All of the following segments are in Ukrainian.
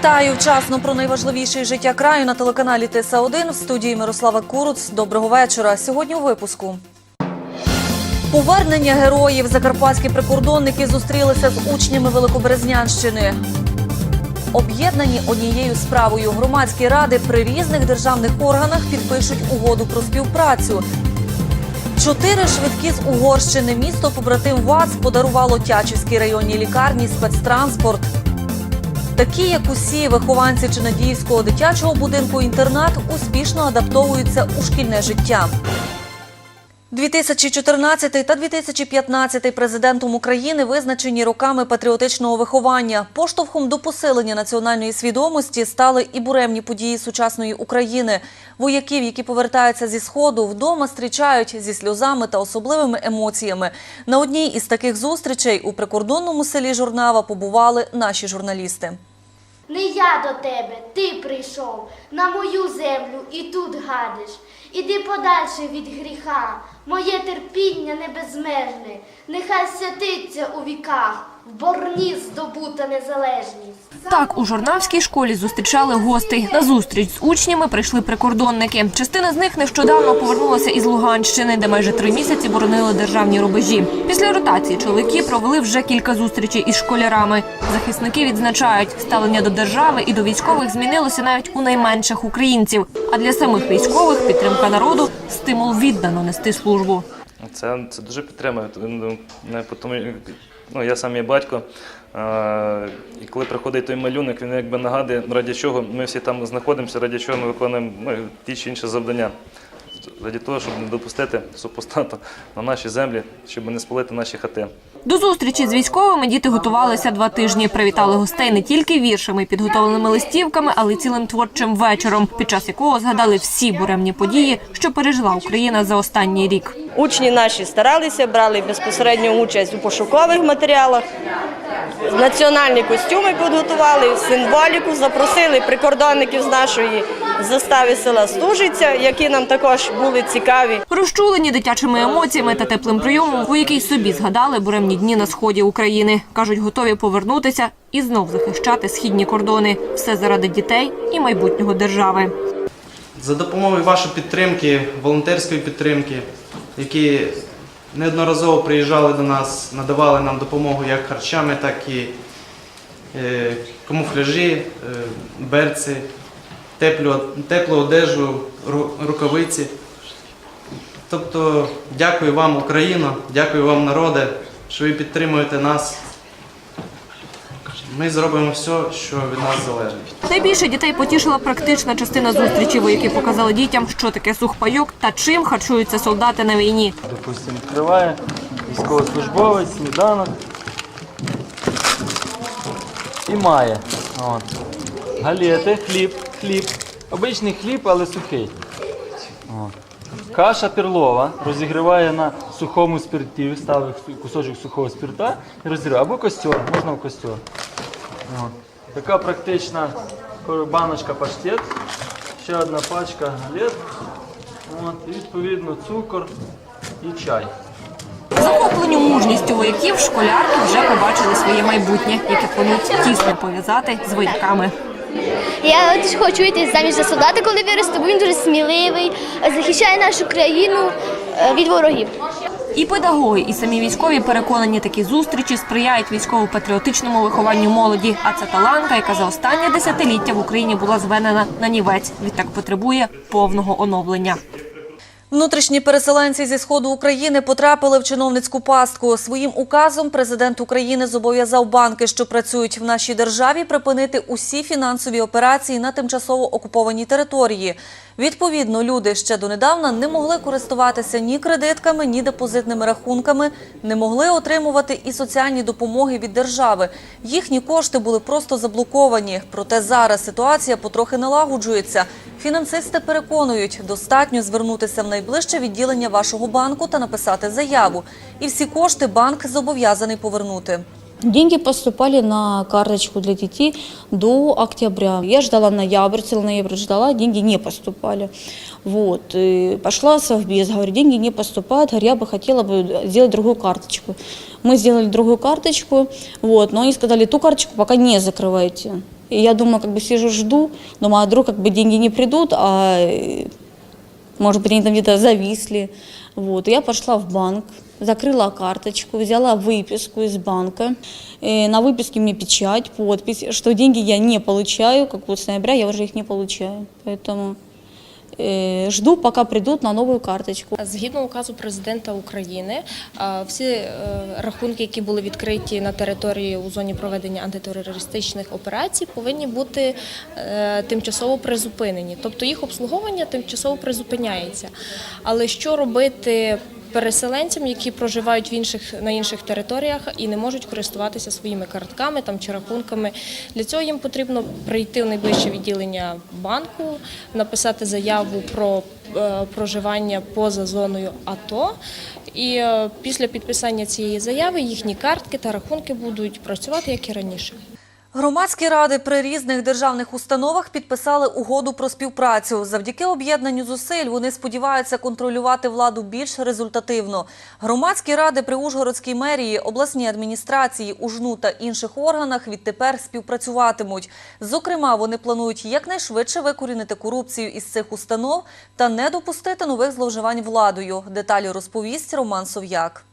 Вітаю вчасно про найважливіше життя краю на телеканалі ТСА 1 в студії Мирослава Куруц. Доброго вечора. Сьогодні у випуску. Повернення героїв закарпатські прикордонники зустрілися з учнями Великоберезнянщини. Об'єднані однією справою громадські ради при різних державних органах підпишуть угоду про співпрацю. Чотири швидкі з Угорщини місто побратим ВАЦ подарувало Тячівській районній лікарні спецтранспорт. Такі, як усі вихованці Чинадіївського дитячого будинку інтернат, успішно адаптовуються у шкільне життя. 2014 та 2015 президентом України визначені роками патріотичного виховання. Поштовхом до посилення національної свідомості стали і буремні події сучасної України. Вояків, які повертаються зі сходу, вдома зустрічають зі сльозами та особливими емоціями. На одній із таких зустрічей у прикордонному селі Журнава побували наші журналісти. Не я до тебе, ти прийшов на мою землю і тут гадиш. Іди подальше від гріха, моє терпіння небезмежне, нехай святиться у віках, борні здобута незалежність. Так, у журнавській школі зустрічали гостей. На зустріч з учнями прийшли прикордонники. Частина з них нещодавно повернулася із Луганщини, де майже три місяці боронили державні рубежі. Після ротації чоловіки провели вже кілька зустрічей із школярами. Захисники відзначають, ставлення до держави і до військових змінилося навіть у найменших українців. А для самих військових підтримка народу стимул віддано нести службу. Це, це дуже підтримує. Ну, не Тому, ну, я сам є батько, і коли приходить той малюнок, він якби нагадує, раді чого ми всі там знаходимося, раді чого ми виконуємо ну, ті чи інші завдання. Раді того, щоб не допустити супостата на наші землі, щоб не спалити наші хати. До зустрічі з військовими діти готувалися два тижні. Привітали гостей не тільки віршами, підготовленими листівками, але й цілим творчим вечором, під час якого згадали всі буремні події, що пережила Україна за останній рік. Учні наші старалися, брали безпосередню участь у пошукових матеріалах. Національні костюми підготували, символіку запросили прикордонників з нашої застави села Стужиця, які нам також були цікаві. Розчулені дитячими емоціями та теплим прийомом, вояки й собі згадали буремні дні на сході України. кажуть, готові повернутися і знов захищати східні кордони. Все заради дітей і майбутнього держави. За допомогою вашої підтримки, волонтерської підтримки, які неодноразово приїжджали до нас, надавали нам допомогу як харчами, так і е, камуфляжі, е, берці, теплу, теплу одежу, ру- рукавиці. Тобто, дякую вам, Україно, дякую вам, народе, що ви підтримуєте нас. Ми зробимо все, що від нас залежить. Найбільше дітей потішила практична частина зустрічі. Вояки показали дітям, що таке сухпайок та чим харчуються солдати на війні. Допустимо, відкриває військовослужбовець, сніданок і має. От. Галети, хліб, хліб. Обичний хліб, але сухий. От. Каша перлова розігріває на сухому спирті, ставить кусочок сухого спирта і розігріває. Або костер, можна в костер. От. Така практична баночка паштет, ще одна пачка галет. От. І відповідно цукор і чай. Захоплені мужністю вояків школярки вже побачили своє майбутнє, яке планують тісно пов'язати з вояками. Я от хочу йти заміж за солдата, коли виросту, бо він дуже сміливий, захищає нашу країну е, від ворогів. І педагоги, і самі військові переконані, такі зустрічі сприяють військово-патріотичному вихованню молоді. А це таланка, яка за останнє десятиліття в Україні була зведена на нівець. Відтак потребує повного оновлення. Внутрішні переселенці зі сходу України потрапили в чиновницьку пастку. Своїм указом президент України зобов'язав банки, що працюють в нашій державі, припинити усі фінансові операції на тимчасово окупованій території. Відповідно, люди ще донедавна не могли користуватися ні кредитками, ні депозитними рахунками, не могли отримувати і соціальні допомоги від держави. Їхні кошти були просто заблоковані. Проте зараз ситуація потрохи налагоджується. Фінансисти переконують, достатньо звернутися в найближче відділення вашого банку та написати заяву. І всі кошти банк зобов'язаний повернути. Деньги поступали на карточку для детей до октября. Я ждала ноябрь, целый ноябрь ждала, деньги не поступали. Вот. И пошла в совбез, говорю, деньги не поступают, говорю, я бы хотела бы сделать другую карточку. Мы сделали другую карточку, вот, но они сказали, ту карточку пока не закрывайте. И я думаю, как бы сижу, жду, думаю, а вдруг как бы деньги не придут, а э, может быть, они там где-то зависли. Вот. И я пошла в банк, закрыла карточку, взяла выписку из банка. Э, на выписке мне печать, подпись, что деньги я не получаю, как вот с ноября я уже их не получаю. Поэтому э, жду, пока придут на новую карточку. Згідно указу президента України, а, всі е, рахунки, які були відкриті на території у зоні проведення антитерористичних операцій, повинні бути е, тимчасово призупинені. Тобто їх обслуговування тимчасово призупиняється. Але що робити? Переселенцям, які проживають в інших на інших територіях і не можуть користуватися своїми картками там чи рахунками. Для цього їм потрібно прийти в найближче відділення банку, написати заяву про е, проживання поза зоною АТО. І е, після підписання цієї заяви їхні картки та рахунки будуть працювати як і раніше. Громадські ради при різних державних установах підписали угоду про співпрацю. Завдяки об'єднанню зусиль вони сподіваються контролювати владу більш результативно. Громадські ради при Ужгородській мерії, обласній адміністрації, УЖНУ та інших органах відтепер співпрацюватимуть. Зокрема, вони планують якнайшвидше викорінити корупцію із цих установ та не допустити нових зловживань владою. Деталі розповість Роман Сов'як.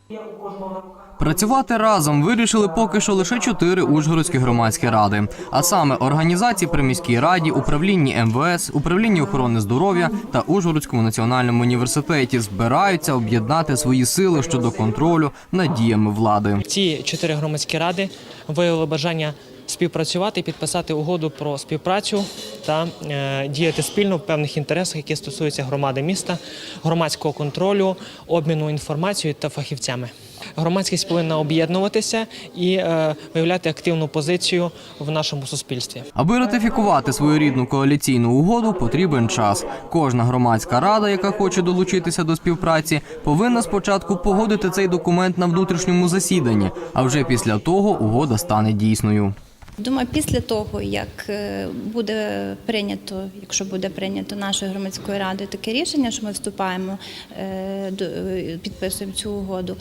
Працювати разом вирішили поки що лише чотири ужгородські громадські ради, а саме організації при міській раді, управлінні МВС, управлінні охорони здоров'я та Ужгородському національному університеті збираються об'єднати свої сили щодо контролю над діями влади. Ці чотири громадські ради виявили бажання співпрацювати, підписати угоду про співпрацю та е, діяти спільно в певних інтересах, які стосуються громади міста, громадського контролю, обміну інформацією та фахівцями. Громадськість повинна об'єднуватися і е, виявляти активну позицію в нашому суспільстві. Аби ратифікувати свою рідну коаліційну угоду, потрібен час. Кожна громадська рада, яка хоче долучитися до співпраці, повинна спочатку погодити цей документ на внутрішньому засіданні, а вже після того угода стане дійсною. Думаю, після того, як е, буде прийнято, якщо буде прийнято нашою громадською радою таке рішення, що ми вступаємо, е, е, підписуємо цю угоду,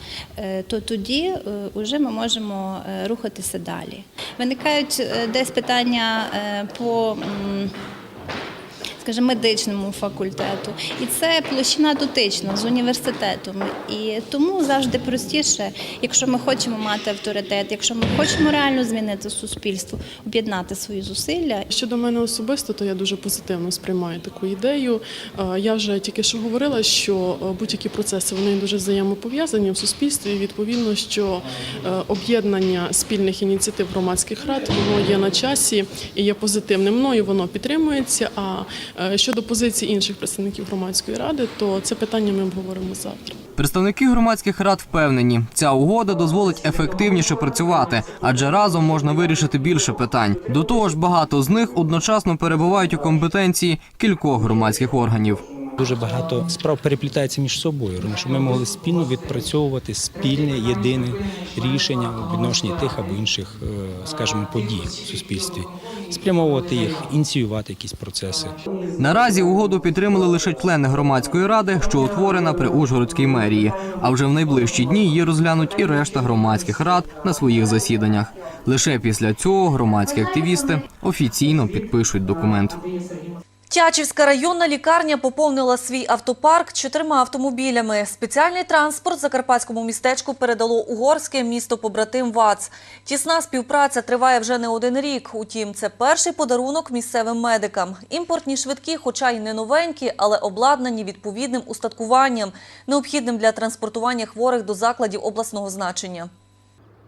то тоді вже ми можемо рухатися далі. Виникають десь питання по. Скажімо, медичному факультету, і це площина дотична з університетом. І тому завжди простіше, якщо ми хочемо мати авторитет, якщо ми хочемо реально змінити суспільство, об'єднати свої зусилля Щодо мене особисто, то я дуже позитивно сприймаю таку ідею. Е, Я вже тільки що говорила, що е, будь-які процеси вони дуже взаємопов'язані в суспільстві. І відповідно, що е, об'єднання спільних ініціатив громадських рад воно є на часі і є позитивним. Мною воно підтримується. А щодо позиції інших представників громадської ради, то це питання ми обговоримо завтра. Представники громадських рад впевнені, ця угода дозволить ефективніше працювати, адже разом можна вирішити більше питань. До того ж, багато з них одночасно перебувають у компетенції кількох громадських органів. Дуже багато справ переплітається між собою, тому що ми могли спільно відпрацьовувати спільне єдине рішення у відношенні тих або інших, е, скажімо, подій в суспільстві, спрямовувати їх, ініціювати якісь процеси. Наразі угоду підтримали лише члени громадської ради, що утворена при Ужгородській мерії. А вже в найближчі дні її розглянуть і решта громадських рад на своїх засіданнях. Лише після цього громадські активісти офіційно підпишуть документ. Тячівська районна лікарня поповнила свій автопарк чотирма автомобілями. Спеціальний транспорт закарпатському містечку передало угорське місто побратим ВАЦ. Тісна співпраця триває вже не один рік. Утім, це перший подарунок місцевим медикам. Імпортні швидкі, хоча й не новенькі, але обладнані відповідним устаткуванням, необхідним для транспортування хворих до закладів обласного значення.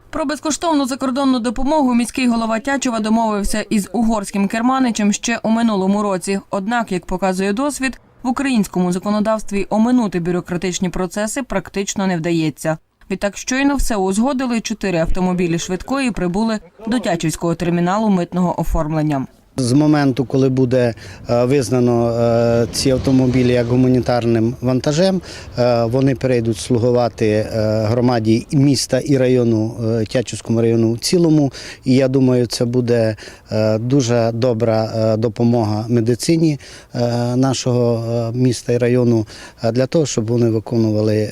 Про безкоштовну закордонну допомогу міський голова Тячова домовився із угорським керманичем ще у минулому році. Однак, як показує досвід, в українському законодавстві оминути бюрократичні процеси практично не вдається. Відтак щойно все узгодили. Чотири автомобілі швидкої прибули до Тячівського терміналу митного оформлення. З моменту, коли буде е, визнано е, ці автомобілі як гуманітарним вантажем, е, вони перейдуть слугувати громаді міста і району Тячівському району в цілому. І я думаю, це буде дуже добра допомога медицині нашого міста і району для того, щоб вони виконували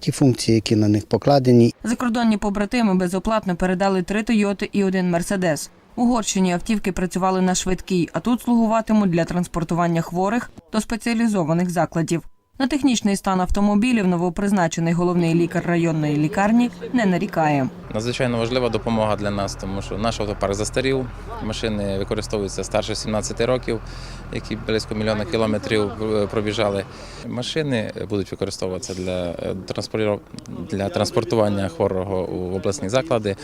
ті функції, які на них покладені. Закордонні побратими безоплатно передали три Тойоти і один Мерседес. Угорщині автівки працювали на швидкій, а тут слугуватимуть для транспортування хворих до спеціалізованих закладів. На технічний стан автомобілів новопризначений головний лікар районної лікарні не нарікає. Надзвичайно важлива допомога для нас, тому що наш автопарк застарів, машини використовуються старше 17 років, які близько мільйона кілометрів е, пробіжали. Машини будуть використовуватися для, е, для транспортування хворого у обласні заклади.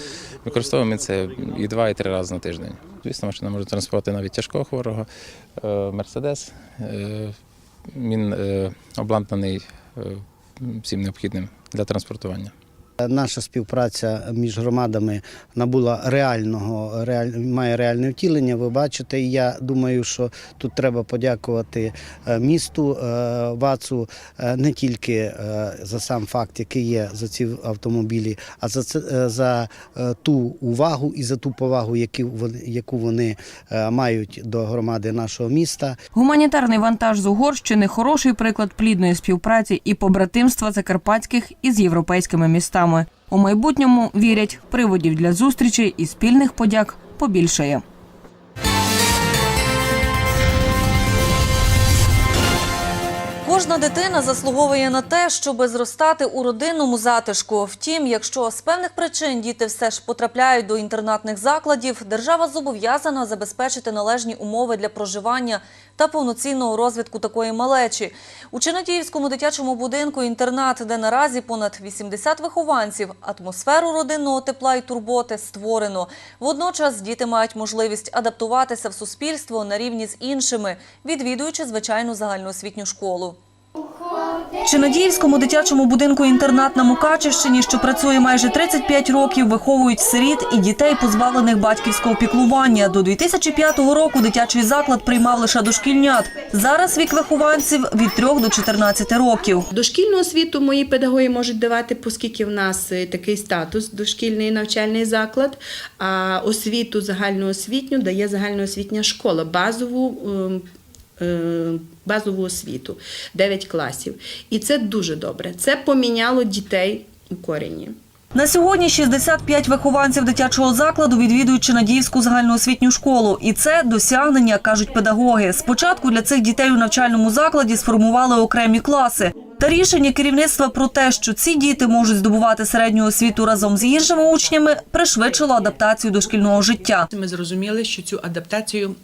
Використовуємо це і два, і три рази на тиждень. Звісно, машина може транспортувати навіть тяжкого хворого. Е, Мерседес він е, обладнаний е, всім необхідним для транспортування. Наша співпраця між громадами набула реального, реаль, має реальне втілення. Ви бачите, і я думаю, що тут треба подякувати е, місту е, Вацу е, не тільки за сам факт, який є за ці автомобілі, а за це за ту увагу і за ту повагу, яку вони мають до громади нашого міста. Гуманітарний вантаж з Угорщини хороший приклад плідної співпраці і побратимства закарпатських із європейськими містами. У майбутньому вірять, приводів для зустрічей і спільних подяк побільшає. Кожна дитина заслуговує на те, щоби зростати у родинному затишку. Втім, якщо з певних причин діти все ж потрапляють до інтернатних закладів, держава зобов'язана забезпечити належні умови для проживання та повноцінного розвитку такої малечі. У Чинотіївському дитячому будинку інтернат, де наразі понад 80 вихованців, атмосферу родинного тепла і турботи створено. Водночас діти мають можливість адаптуватися в суспільство на рівні з іншими, відвідуючи звичайну загальноосвітню школу. Чинодіївському дитячому будинку інтернат на Мукачівщині, що працює майже 35 років, виховують сиріт і дітей, позбавлених батьківського піклування. До 2005 року дитячий заклад приймав лише дошкільнят. Зараз вік вихованців від 3 до 14 років. Дошкільну освіту мої педагоги можуть давати, оскільки в нас е, такий статус дошкільний навчальний заклад, а освіту загальноосвітню дає загальноосвітня школа, базову. Базову освіту 9 класів. І це дуже добре. Це поміняло дітей у корені. На сьогодні 65 вихованців дитячого закладу відвідують Чинадіївську загальноосвітню школу. І це досягнення, кажуть педагоги. Спочатку для цих дітей у навчальному закладі сформували окремі класи. Та рішення керівництва про те, що ці діти можуть здобувати середню освіту разом з іншими учнями, пришвидшило адаптацію до шкільного життя. Ми зрозуміли, що цю адаптацію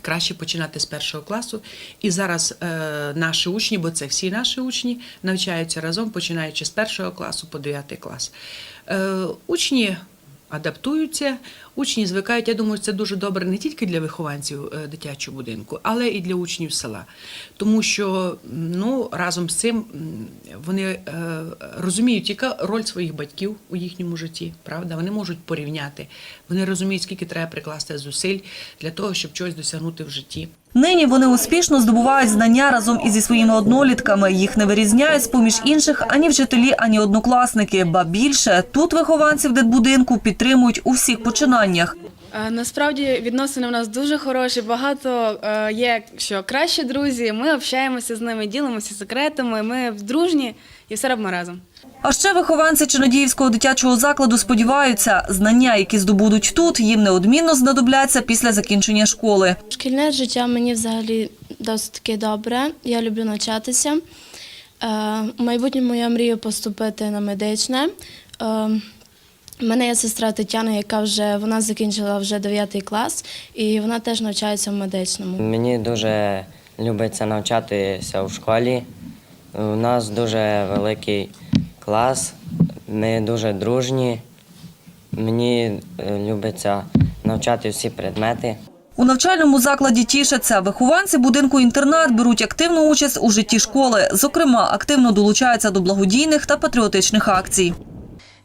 краще починати з першого класу. І зараз е, наші учні, бо це всі наші учні, навчаються разом, починаючи з першого класу по 9 клас. Е, учні адаптуються, учні звикають. Я думаю, це дуже добре не тільки для вихованців е, дитячого будинку, але і для учнів села. Тому що ну, разом з цим вони е, розуміють, яка роль своїх батьків у їхньому житті, правда? Вони можуть порівняти, вони розуміють, скільки треба прикласти зусиль для того, щоб чогось досягнути в житті. Нині вони успішно здобувають знання разом із зі своїми однолітками. Їх не вирізняють з поміж інших ані вчителі, ані однокласники. Ба більше тут вихованців дитбудинку підтримують у всіх починаннях. Е, Насправді відносини у нас дуже хороші. Багато е, є, що кращі друзі. Ми общаємося з ними, ділимося секретами. Ми дружні і все робимо разом. А ще вихованці Чинодіївського дитячого закладу сподіваються, знання, які здобудуть тут, їм неодмінно знадобляться після закінчення школи. Шкільне життя мені взагалі досить таки добре. Я люблю навчатися. Е, У майбутньому я мрію поступити на медичне. У мене є сестра Тетяна, яка вже вона закінчила вже 9 клас, і вона теж навчається в медичному. Мені дуже любиться навчатися в школі. У нас дуже великий клас, ми дуже дружні. Мені е, любиться навчати всі предмети. У навчальному закладі тішаться. Вихованці будинку інтернат беруть активну участь у житті школи. Зокрема, активно долучаються до благодійних та патріотичних акцій.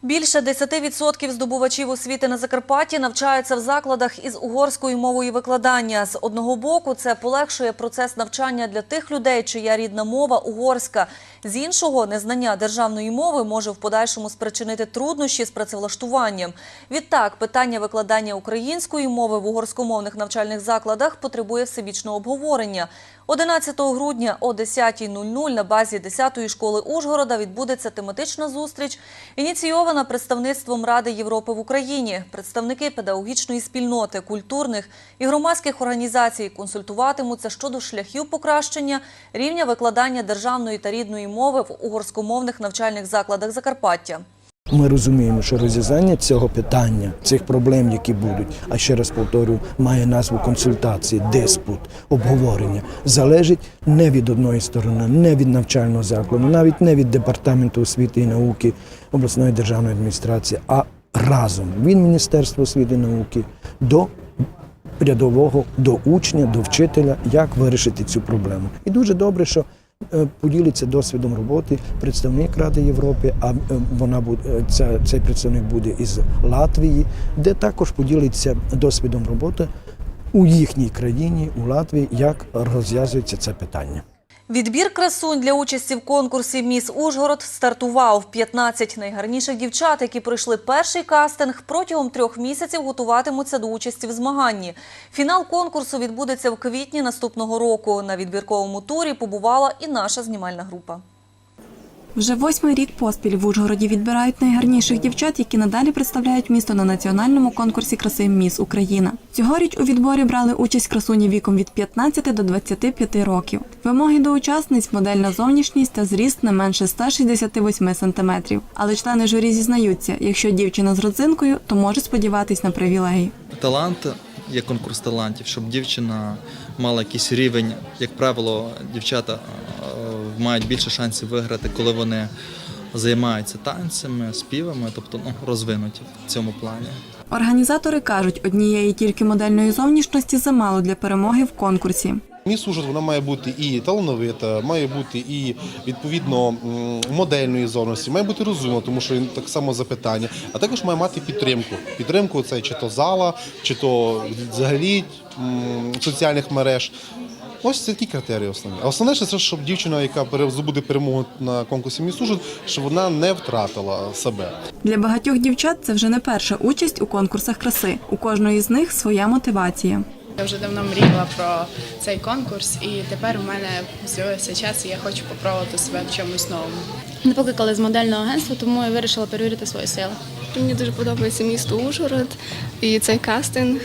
Більше 10% здобувачів освіти на Закарпатті навчаються в закладах із угорською мовою викладання. З одного боку, це полегшує процес навчання для тих людей, чия рідна мова угорська. З іншого, незнання державної мови може в подальшому спричинити труднощі з працевлаштуванням. Відтак, питання викладання української мови в угорськомовних навчальних закладах потребує всебічного обговорення. 11 грудня о 10.00 на базі 10-ї школи Ужгорода відбудеться тематична зустріч, ініційована представництвом Ради Європи в Україні. Представники педагогічної спільноти, культурних і громадських організацій консультуватимуться щодо шляхів покращення рівня викладання державної та рідної мови в угорськомовних навчальних закладах Закарпаття. Ми розуміємо, що розв'язання цього питання, цих проблем, які будуть, а ще раз повторю, має назву консультації, диспут, обговорення, залежить не від одної сторони, не від навчального закладу, навіть не від департаменту освіти і науки обласної державної адміністрації, а разом від Міністерства освіти і науки до рядового, до учня, до вчителя, як вирішити цю проблему. І дуже добре, що поділиться досвідом роботи представник Ради Європи, а е, вона буде е, цей представник буде із Латвії, де також поділиться досвідом роботи у їхній країні, у Латвії, як розв'язується це питання. Відбір красунь для участі в конкурсі Міс Ужгород стартував. 15 найгарніших дівчат, які пройшли перший кастинг, протягом трьох місяців готуватимуться до участі в змаганні. Фінал конкурсу відбудеться в квітні наступного року. На відбірковому турі побувала і наша знімальна група. Вже восьмий рік поспіль в Ужгороді відбирають найгарніших дівчат, які надалі представляють місто на національному конкурсі краси Міс Україна. Цьогоріч у відборі брали участь красуні віком від 15 до 25 років. Вимоги до учасниць модельна зовнішність та зріст не менше 168 сантиметрів. Але члени журі зізнаються, якщо дівчина з родзинкою, то може сподіватись на привілеї. талант, є конкурс талантів, щоб дівчина мала якийсь рівень. Як правило, дівчата мають більше шансів виграти, коли вони займаються танцями, співами, тобто ну, розвинуті в цьому плані. Організатори кажуть, однієї тільки модельної зовнішності замало для перемоги в конкурсі. Міс Ужгород вона має бути і талановита, має бути і відповідно модельної зовності, має бути розумна, тому що він так само запитання, а також має мати підтримку. Підтримку це чи то зала, чи то взагалі соціальних мереж. Ось це такі критерії основні. А основне, що це щоб дівчина, яка здобуде перемогу на конкурсі Міс Ужгород, щоб вона не втратила себе. Для багатьох дівчат це вже не перша участь у конкурсах краси. У кожної з них своя мотивація. Я вже давно мріяла про цей конкурс, і тепер у мене з'явився час, і я хочу спробувати себе в чомусь новому. Мене покликали з модельного агентства, тому я вирішила перевірити свої сили. Мені дуже подобається місто Ужгород і цей кастинг.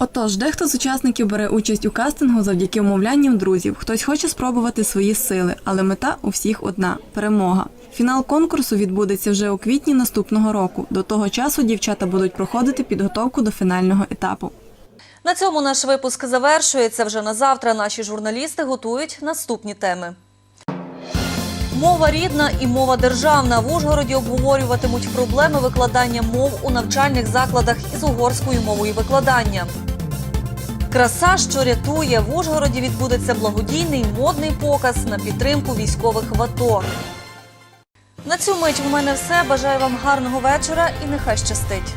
Отож, дехто з учасників бере участь у кастингу завдяки умовлянням друзів. Хтось хоче спробувати свої сили, але мета у всіх одна перемога. Фінал конкурсу відбудеться вже у квітні наступного року. До того часу дівчата будуть проходити підготовку до фінального етапу. На цьому наш випуск завершується. Вже на завтра наші журналісти готують наступні теми. Мова рідна і мова державна. В Ужгороді обговорюватимуть проблеми викладання мов у навчальних закладах із угорською мовою викладання. Краса, що рятує, в Ужгороді відбудеться благодійний модний показ на підтримку військових в АТО. На цю мить у мене все. Бажаю вам гарного вечора і нехай щастить.